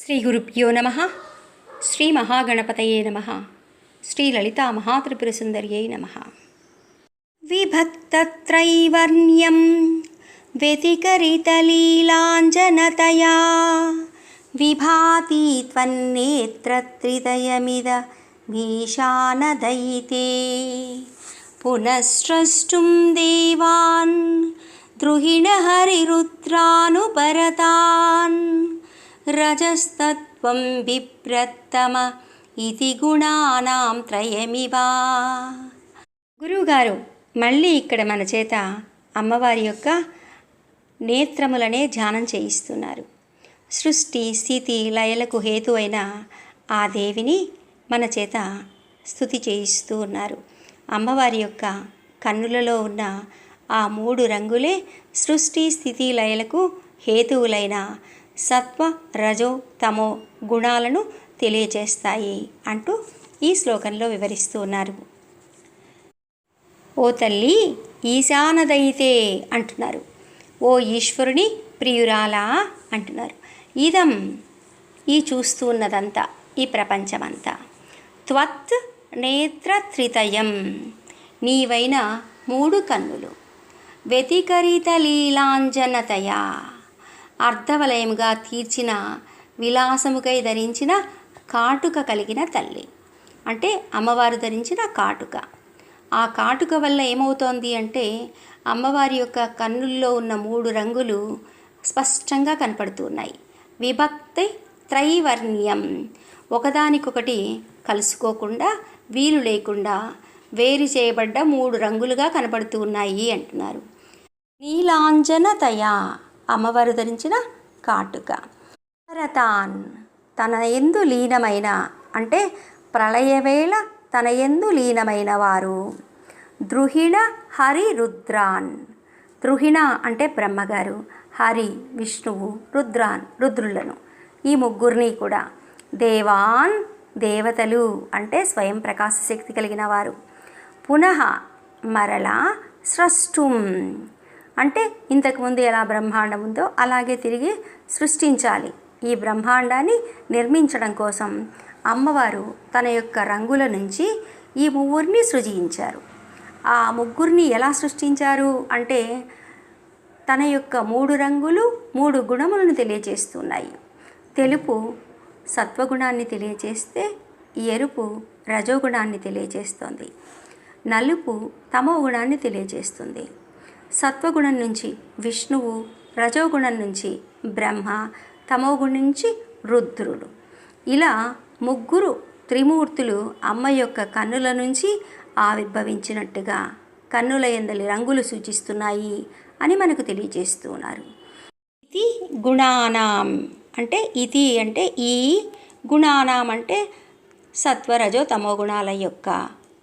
श्रीहुरुभ्यो नमः श्रीमहागणपतये नमः श्रीललितामहात्रिपुरसुन्दर्यै नमः विभक्तत्रैवर्ण्यं व्यतिकरितलीलाञ्जनतया विभाति त्वन्नेत्रत्रितयमिद भीशानदयिते पुनस्रष्टुं देवान् द्रुहिणहरिरुद्रानुपरतान् రజస్తత్వం విప్రత్తమ ఇది గుణానాం త్రయమివా. గురువుగారు మళ్ళీ ఇక్కడ మన చేత అమ్మవారి యొక్క నేత్రములనే ధ్యానం చేయిస్తున్నారు. సృష్టి స్థితి లయలకు హేతు అయిన ఆ దేవిని మన చేత స్థుతి చేయిస్తూ ఉన్నారు. అమ్మవారి యొక్క కన్నులలో ఉన్న ఆ మూడు రంగులే సృష్టి స్థితి లయలకు హేతువులైన సత్వ రజో తమో గుణాలను తెలియజేస్తాయి అంటూ ఈ శ్లోకంలో వివరిస్తూ ఉన్నారు. ఓ తల్లి ఈశానదైతే అంటున్నారు. ఓ ఈశ్వరుని ప్రియురాలా అంటున్నారు. ఇదం ఈ చూస్తూ ఉన్నదంతా ఈ ప్రపంచమంతా. త్వత్ నేత్రత్రితయం నీవైన మూడు కన్నులు. వ్యతికరిత లీలాంజనతయా అర్ధవలయముగా తీర్చిన విలాసముకై ధరించిన కాటుక కలిగిన తల్లి. అంటే అమ్మవారు ధరించిన కాటుక. ఆ కాటుక వల్ల ఏమవుతోంది అంటే అమ్మవారి యొక్క కన్నుల్లో ఉన్న మూడు రంగులు స్పష్టంగా కనపడుతున్నాయి. విభక్తి త్రైవర్ణ్యం. ఒకదానికొకటి కలుసుకోకుండా వీలు లేకుండా వేరు చేయబడ్డ మూడు రంగులుగా కనపడుతూ ఉన్నాయి అంటున్నారు. నీలాంజనతయా? అమ్మవారు ధరించిన కాటుక. భరతాన్ తన ఎందు లీనమైన అంటే ప్రళయవేళ తన ఎందు లీనమైన వారు. ద్రుహిణ హరి రుద్రాన్. ద్రుహిణ అంటే బ్రహ్మగారు హరి విష్ణువు రుద్రాన్ రుద్రులను. ఈ ముగ్గురిని కూడా దేవాన్ దేవతలు అంటే స్వయం ప్రకాశ శక్తి కలిగిన వారు. పునః మరలా స్రష్టుం. అంటే ఇంతకుముందు ఎలా బ్రహ్మాండం ఉందో అలాగే తిరిగి సృష్టించాలి. ఈ బ్రహ్మాండాన్ని నిర్మించడం కోసం అమ్మవారు తన యొక్క రంగుల నుంచి ఈ ముగ్గురిని సృజించారు. ఆ ముగ్గురిని ఎలా సృష్టించారు అంటే తన యొక్క మూడు రంగులు మూడు గుణములను తెలియజేస్తున్నాయి తెలుపు సత్వగుణాన్ని తెలియజేస్తే ఎరుపు రజోగుణాన్ని తెలియజేస్తుంది నలుపు తమో గుణాన్ని తెలియజేస్తుంది సత్వగుణం నుంచి విష్ణువు రజోగుణం నుంచి బ్రహ్మ తమోగుణం నుంచి రుద్రుడు. ఇలా ముగ్గురు త్రిమూర్తులు అమ్మ యొక్క కన్నుల నుంచి ఆవిర్భవించినట్టుగా కన్నుల ఎందలి రంగులు సూచిస్తున్నాయి అని మనకు తెలియజేస్తున్నారు ఇది గుణానాం అంటే ఇది అంటే ఈ గుణానాం అంటే సత్వరజో తమో గుణాల యొక్క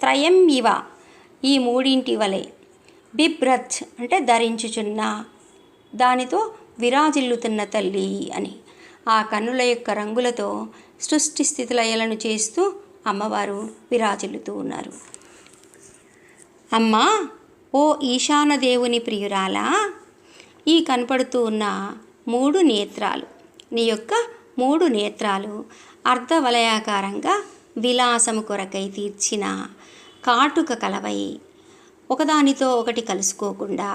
త్రయం ఇవ. ఈ మూడింటి వలె బిభ్రత్ అంటే ధరించుచున్న దానితో విరాజిల్లుతున్న తల్లి అని. ఆ కన్నుల యొక్క రంగులతో సృష్టి స్థితిలయలను చేస్తూ అమ్మవారు విరాజిల్లుతూ ఉన్నారు. అమ్మా ఓ ఈశాన దేవుని ప్రియురాలా ఈ కనపడుతూ ఉన్న మూడు నేత్రాలు నీ యొక్క మూడు నేత్రాలు అర్ధవలయాకారంగా విలాసము కొరకై తీర్చిన కాటుక కలవై ఒకదానితో ఒకటి కలుసుకోకుండా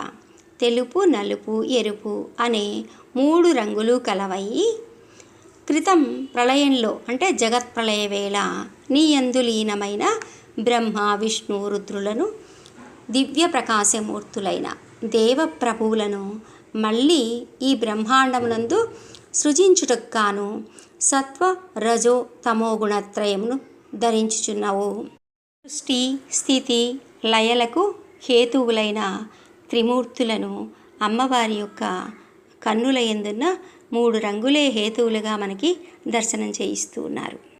తెలుపు నలుపు ఎరుపు అనే మూడు రంగులు కలవై క్రితం ప్రళయంలో అంటే జగత్ ప్రళయ వేళ నీ యందు లీనమైన బ్రహ్మ విష్ణు రుద్రులను దివ్య ప్రకాశమూర్తులైన దేవప్రభువులను మళ్ళీ ఈ బ్రహ్మాండమునందు సృజించుటకు గాను సత్వ రజో తమో గుణత్రయమును ధరించుచున్నావు. సృష్టి స్థితి లయలకు హేతువులైన త్రిమూర్తులను అమ్మవారి యొక్క కన్నుల ఎందున్న మూడు రంగులే హేతువులుగా మనకి దర్శనం చేయిస్తూ ఉన్నారు.